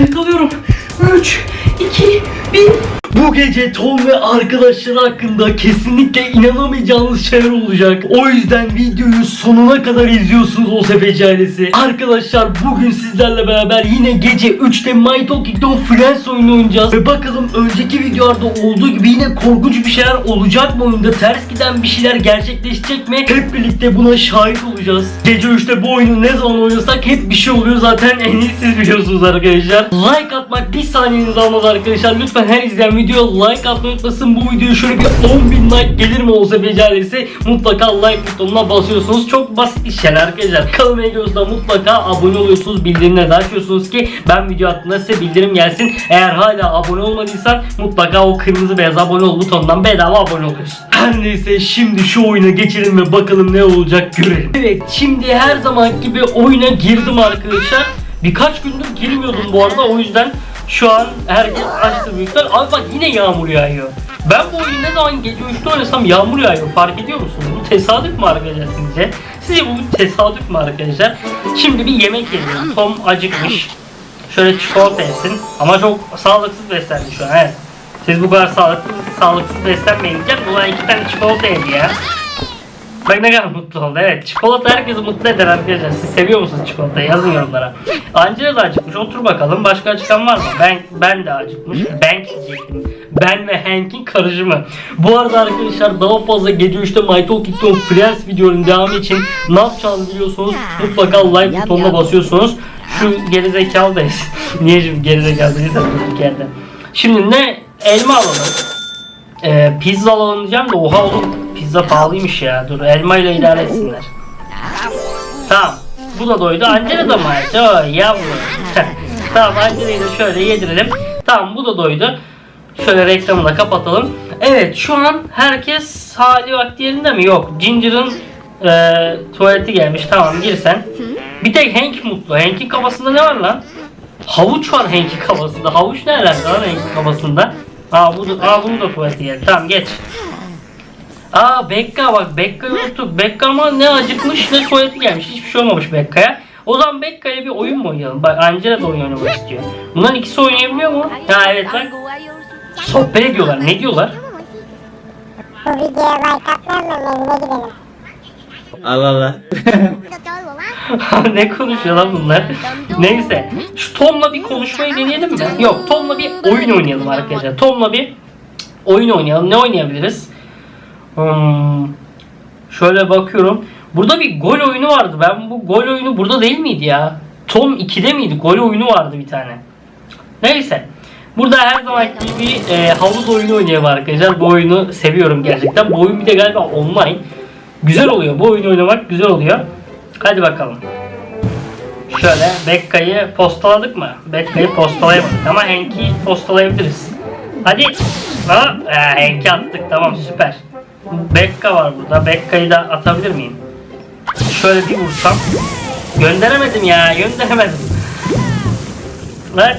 yakalıyorum. 3, 2, 1. Bu gece Tom ve arkadaşları hakkında kesinlikle inanamayacağınız şeyler olacak. O yüzden videoyu sonuna kadar izliyorsunuz o sepeci ailesi. Arkadaşlar bugün sizlerle beraber yine gece 3'te My Talking Tom Friends oyunu oynayacağız. Ve bakalım önceki videolarda olduğu gibi yine korkunç bir şeyler olacak mı oyunda? Ters giden bir şeyler gerçekleşecek mi? Hep birlikte buna şahit olacağız. Gece 3'te bu oyunu ne zaman oynasak hep bir şey oluyor zaten en iyi biliyorsunuz arkadaşlar. Like atmak bir saniyenizi almaz arkadaşlar. Lütfen her izleyen video like atmayı unutmasın. Bu videoya şöyle bir 10.000 like gelir mi olsa becerisi mutlaka like butonuna basıyorsunuz. Çok basit işler arkadaşlar. Kanalıma videosunda mutlaka abone oluyorsunuz. Bildirimleri açıyorsunuz ki ben video attığımda size bildirim gelsin. Eğer hala abone olmadıysan mutlaka o kırmızı beyaz abone ol butonundan bedava abone oluyorsun. Her neyse şimdi şu oyuna geçelim ve bakalım ne olacak görelim. Evet şimdi her zaman gibi oyuna girdim arkadaşlar. Birkaç gündür girmiyordum bu arada o yüzden şu an herkes açtı büyükler. Abi bak yine yağmur yağıyor. Ben bu oyunu ne zaman gece 3'te oynasam yağmur yağıyor. Fark ediyor musunuz? Bu tesadüf mü arkadaşlar sizce? Sizce bu bir tesadüf mü arkadaşlar? Şimdi bir yemek yiyelim. Tom acıkmış. Şöyle çikolata yesin. Ama çok sağlıksız beslendi şu an. Evet. Siz bu kadar sağlıksız, sağlıksız beslenmeyin diyeceğim. Ulan iki tane çikolata yedi ya. Bak ne kadar mutlu oldu. Evet çikolata herkesi mutlu eder arkadaşlar. Siz seviyor musunuz çikolatayı? Yazın yorumlara. Angela da acıkmış. Otur bakalım. Başka acıkan var mı? Ben ben de acıkmış. Ben diyecektim. Ben ve Hank'in karışımı. Bu arada arkadaşlar daha fazla gece 3'te My Talking Tom Friends videonun devamı için ne yapacağınızı biliyorsunuz. Mutlaka like butonuna basıyorsunuz. Şu gerizekalı da Niye şimdi gerizekalı değilse durduk yerde. Şimdi ne? Elma alalım. Ee, pizza alalım diyeceğim de oha oğlum pizza pahalıymış ya. Dur elma ile idare etsinler. Tamam. Bu da doydu. Angela da mı? Oo yavrum. tamam Angela'yı da şöyle yedirelim. Tamam bu da doydu. Şöyle reklamı da kapatalım. Evet şu an herkes hali vakti yerinde mi? Yok. Ginger'ın e, tuvaleti gelmiş. Tamam gir sen. Bir tek Hank mutlu. Hank'in kafasında ne var lan? Havuç var Hank'in kafasında. Havuç ne alaka lan Hank'in kafasında? Aa, bu da, aa bunun da tuvaleti geldi. Tamam geç. Aa Bekka bak Bekka'yı unuttuk. Bekka ama ne acıkmış ne tuvaleti gelmiş. Hiçbir şey olmamış Bekka'ya. O zaman Bekka'ya bir oyun mu oynayalım? Bak Angela da oyun oynamak istiyor. Bunların ikisi oynayabiliyor mu? Ha evet bak. Sohbet ediyorlar. Ne diyorlar? Bu videoya like atmayan da evine gidelim. Allah Allah. ne konuşuyor lan bunlar? Neyse. Şu Tom'la bir konuşmayı deneyelim mi? Yok Tom'la bir oyun oynayalım arkadaşlar. Tom'la bir oyun oynayalım. Ne oynayabiliriz? Hmm, şöyle bakıyorum. Burada bir gol oyunu vardı. Ben bu gol oyunu burada değil miydi ya? Tom 2'de miydi? Gol oyunu vardı bir tane. Neyse. Burada her zaman gibi e, havuz oyunu oynayalım arkadaşlar. Bu oyunu seviyorum gerçekten. Bu oyun bir de galiba online. Güzel oluyor. Bu oyunu oynamak güzel oluyor. Hadi bakalım. Şöyle Bekka'yı postaladık mı? Bekka'yı postalayamadık ama Hank'i postalayabiliriz. Hadi. Ha, e, Hank'i attık tamam süper. Bekka var burada. Bekka'yı da atabilir miyim? Şöyle bir vursam. Gönderemedim ya gönderemedim. Lan.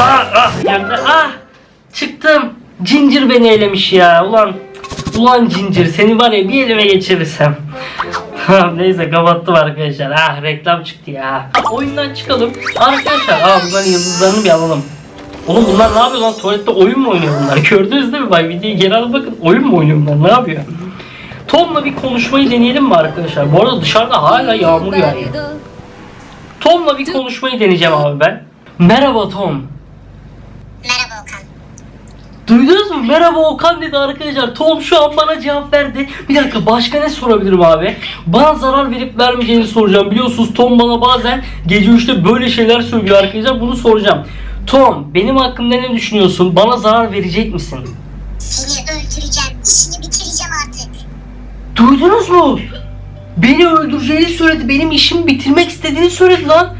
Ah, ah, gönder. Ah. Çıktım. Ginger beni elemiş ya. Ulan. Ulan Ginger seni var ya bir elime geçirirsem. Neyse kapattım arkadaşlar. Ah reklam çıktı ya. Oyundan çıkalım. Arkadaşlar aa bunların yıldızlarını bir alalım. Oğlum bunlar ne yapıyor lan? Tuvalette oyun mu oynuyor bunlar? Gördünüz değil mi? Bak videoyu geri alıp bakın. Oyun mu oynuyor bunlar? Ne yapıyor? Tom'la bir konuşmayı deneyelim mi arkadaşlar? Bu arada dışarıda hala yağmur yağıyor. Tom'la bir konuşmayı deneyeceğim abi ben. Merhaba Tom. Merhaba Okan. Duydunuz mu? Merhaba Okan dedi arkadaşlar. Tom şu an bana cevap verdi. Bir dakika başka ne sorabilirim abi? Bana zarar verip vermeyeceğini soracağım. Biliyorsunuz Tom bana bazen gece 3'te böyle şeyler söylüyor arkadaşlar. Bunu soracağım. Tom benim hakkımda ne düşünüyorsun? Bana zarar verecek misin? Seni öldüreceğim. İşini bitireceğim artık. Duydunuz mu? Beni öldüreceğini söyledi. Benim işimi bitirmek istediğini söyledi lan.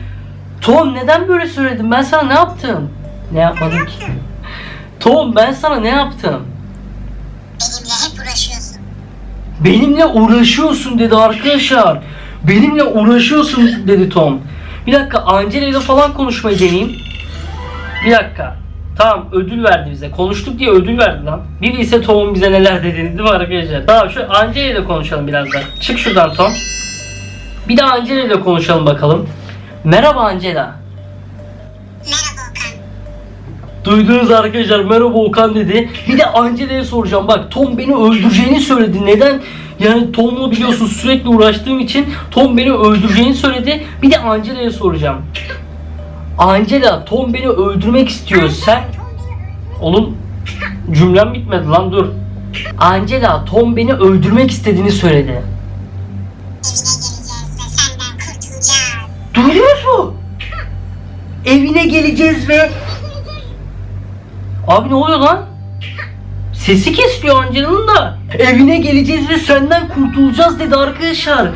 Tom neden böyle söyledin? Ben sana ne yaptım? Ne yapmadım ki? Tom ben sana ne yaptım? Benimle hep uğraşıyorsun. Benimle uğraşıyorsun dedi arkadaşlar. Benimle uğraşıyorsun dedi Tom. Bir dakika Angela ile falan konuşmayı deneyeyim. Bir dakika. Tamam ödül verdi bize. Konuştuk diye ödül verdi lan. Bir bilse Tom'un bize neler dediğini değil mi arkadaşlar? Tamam şu Angela ile konuşalım biraz da. Çık şuradan Tom. Bir de Angela ile konuşalım bakalım. Merhaba Angela. Duydunuz arkadaşlar merhaba Okan dedi. Bir de Angela'ya soracağım. Bak Tom beni öldüreceğini söyledi. Neden? Yani Tom'la biliyorsun sürekli uğraştığım için Tom beni öldüreceğini söyledi. Bir de Angela'ya soracağım. Angela Tom beni öldürmek istiyor. Sen Oğlum cümlem bitmedi lan dur. Angela Tom beni öldürmek istediğini söyledi. Duydunuz mu? Evine geleceğiz ve... Abi ne oluyor lan? Sesi kesiliyor Angela'nın da. Evine geleceğiz ve senden kurtulacağız dedi arkadaşlar.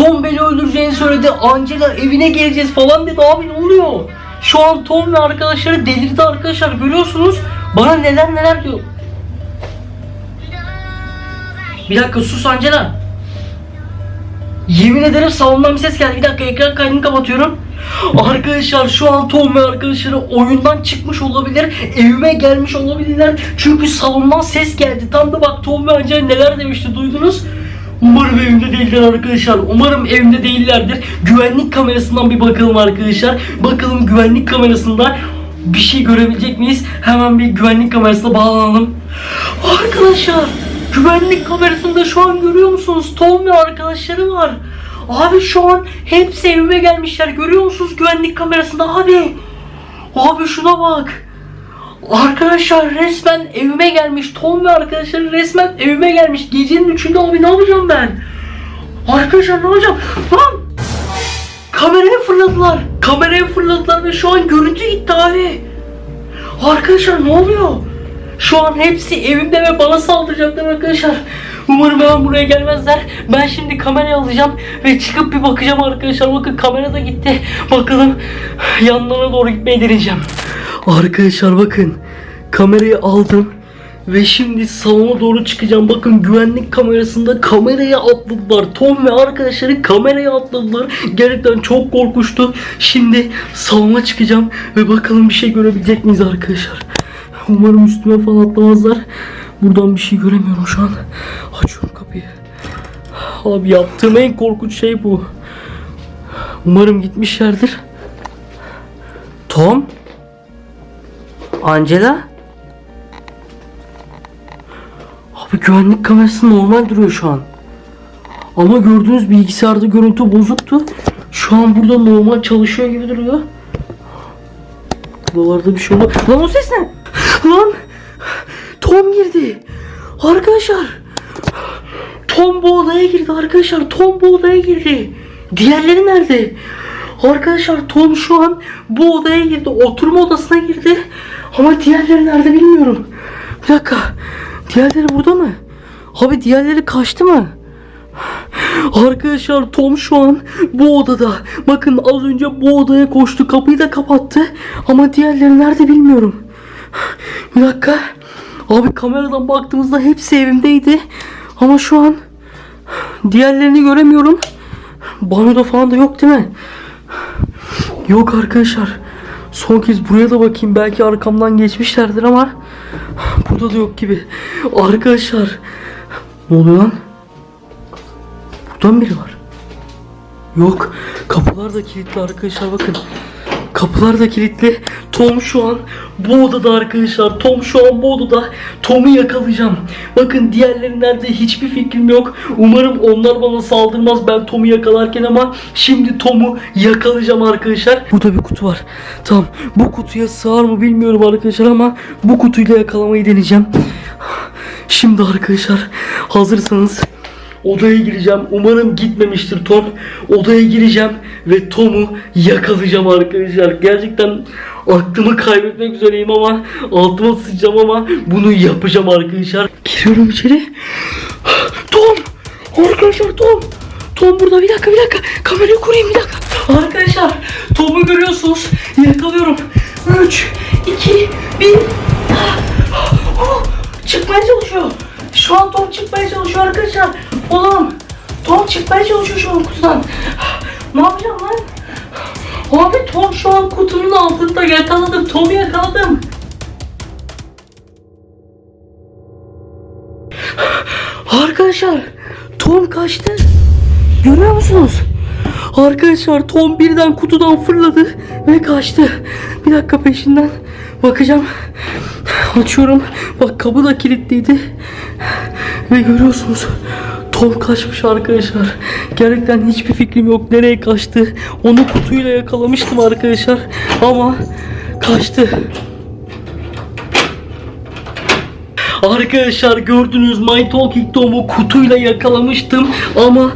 Tom beni öldüreceğini söyledi. Angela evine geleceğiz falan dedi. Abi ne oluyor? Şu an Tom ve arkadaşları delirdi arkadaşlar. Görüyorsunuz. Bana neler neler diyor. Bir dakika sus Angela. Yemin ederim salondan bir ses geldi. Bir dakika ekran kaydını kapatıyorum. Arkadaşlar şu an Tom ve arkadaşları oyundan çıkmış olabilir. Evime gelmiş olabilirler. Çünkü salondan ses geldi. Tam da bak Tom ve Angela neler demişti duydunuz. Umarım evimde değiller arkadaşlar. Umarım evimde değillerdir. Güvenlik kamerasından bir bakalım arkadaşlar. Bakalım güvenlik kamerasında bir şey görebilecek miyiz? Hemen bir güvenlik kamerasına bağlanalım. Arkadaşlar güvenlik kamerasında şu an görüyor musunuz? Tom ve arkadaşları var. Abi şu an hepsi evime gelmişler. Görüyor musunuz güvenlik kamerasında abi? Abi şuna bak. Arkadaşlar resmen evime gelmiş. Tom ve arkadaşları resmen evime gelmiş. Gecenin üçünde abi ne yapacağım ben? Arkadaşlar ne yapacağım? Lan! Kameraya fırladılar. Kameraya fırladılar ve şu an görüntü gitti abi. Arkadaşlar ne oluyor? Şu an hepsi evimde ve bana saldıracaklar arkadaşlar. Umarım hemen buraya gelmezler. Ben şimdi kamerayı alacağım ve çıkıp bir bakacağım arkadaşlar. Bakın kamera da gitti. Bakalım yanlarına doğru gitmeyi deneyeceğim. Arkadaşlar bakın kamerayı aldım ve şimdi salona doğru çıkacağım. Bakın güvenlik kamerasında kameraya atladılar. Tom ve arkadaşları kameraya atladılar. Gerçekten çok korkmuştu. Şimdi salona çıkacağım ve bakalım bir şey görebilecek miyiz arkadaşlar. Umarım üstüme falan atlamazlar. Buradan bir şey göremiyorum şu an. Açıyorum kapıyı. Abi yaptığım en korkunç şey bu. Umarım gitmişlerdir. Tom? Angela? Abi güvenlik kamerası normal duruyor şu an. Ama gördüğünüz bilgisayarda görüntü bozuktu. Şu an burada normal çalışıyor gibi duruyor. Buralarda bir şey oldu. Lan o ses ne? Lan! Tom girdi. Arkadaşlar. Tom bu odaya girdi arkadaşlar. Tom bu odaya girdi. Diğerleri nerede? Arkadaşlar Tom şu an bu odaya girdi. Oturma odasına girdi. Ama diğerleri nerede bilmiyorum. Bir dakika. Diğerleri burada mı? Abi diğerleri kaçtı mı? Arkadaşlar Tom şu an bu odada. Bakın az önce bu odaya koştu. Kapıyı da kapattı. Ama diğerleri nerede bilmiyorum. Bir dakika. Abi kameradan baktığımızda hepsi evimdeydi. Ama şu an diğerlerini göremiyorum. Banyoda falan da yok değil mi? Yok arkadaşlar. Son kez buraya da bakayım. Belki arkamdan geçmişlerdir ama burada da yok gibi. Arkadaşlar ne oluyor lan? Buradan biri var. Yok. Kapılar da kilitli arkadaşlar bakın. Kapılar da kilitli. Tom şu an bu odada arkadaşlar. Tom şu an bu odada. Tom'u yakalayacağım. Bakın diğerleri nerede hiçbir fikrim yok. Umarım onlar bana saldırmaz ben Tom'u yakalarken ama şimdi Tom'u yakalayacağım arkadaşlar. Burada bir kutu var. Tamam. Bu kutuya sığar mı bilmiyorum arkadaşlar ama bu kutuyla yakalamayı deneyeceğim. Şimdi arkadaşlar hazırsanız Odaya gireceğim. Umarım gitmemiştir Tom. Odaya gireceğim ve Tom'u yakalayacağım arkadaşlar. Gerçekten aklımı kaybetmek üzereyim ama altıma sıçacağım ama bunu yapacağım arkadaşlar. Giriyorum içeri. Tom! Arkadaşlar Tom! Tom burada bir dakika bir dakika. Kamerayı kurayım bir dakika. Arkadaşlar Tom'u görüyorsunuz. Yakalıyorum. 3, 2, 1. Oh, çıkmaya çalışıyor. Şu an Tom çıkmaya çalışıyor arkadaşlar. Oğlum Tom çıkmaya çalışıyor şu an kutudan. Ne yapacağım lan? Abi Tom şu an kutunun altında yakaladım. Tom'u yakaladım. Arkadaşlar Tom kaçtı. Görüyor musunuz? Arkadaşlar Tom birden kutudan fırladı ve kaçtı. Bir dakika peşinden Bakacağım. Açıyorum. Bak kapı da kilitliydi. Ve görüyorsunuz. Tom kaçmış arkadaşlar. Gerçekten hiçbir fikrim yok nereye kaçtı. Onu kutuyla yakalamıştım arkadaşlar. Ama kaçtı. Arkadaşlar gördünüz My Talking Tom'u kutuyla yakalamıştım ama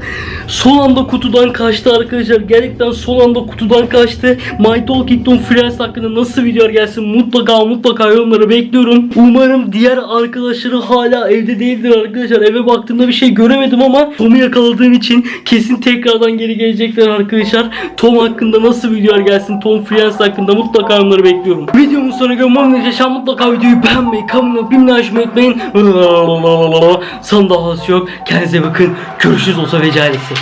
son anda kutudan kaçtı arkadaşlar. Gerçekten son anda kutudan kaçtı. My Talking Tom Friends hakkında nasıl videolar gelsin mutlaka mutlaka yorumları bekliyorum. Umarım diğer arkadaşları hala evde değildir arkadaşlar. Eve baktığımda bir şey göremedim ama Tom'u yakaladığım için kesin tekrardan geri gelecekler arkadaşlar. Tom hakkında nasıl videolar gelsin Tom Friends hakkında mutlaka yorumları bekliyorum. Videomun sonuna görmem yaşam mutlaka videoyu beğenmeyi, kanalıma bilmeyi açmayı unutmayın. Son daha yok. Kendinize bakın. Görüşürüz olsa ve calisi.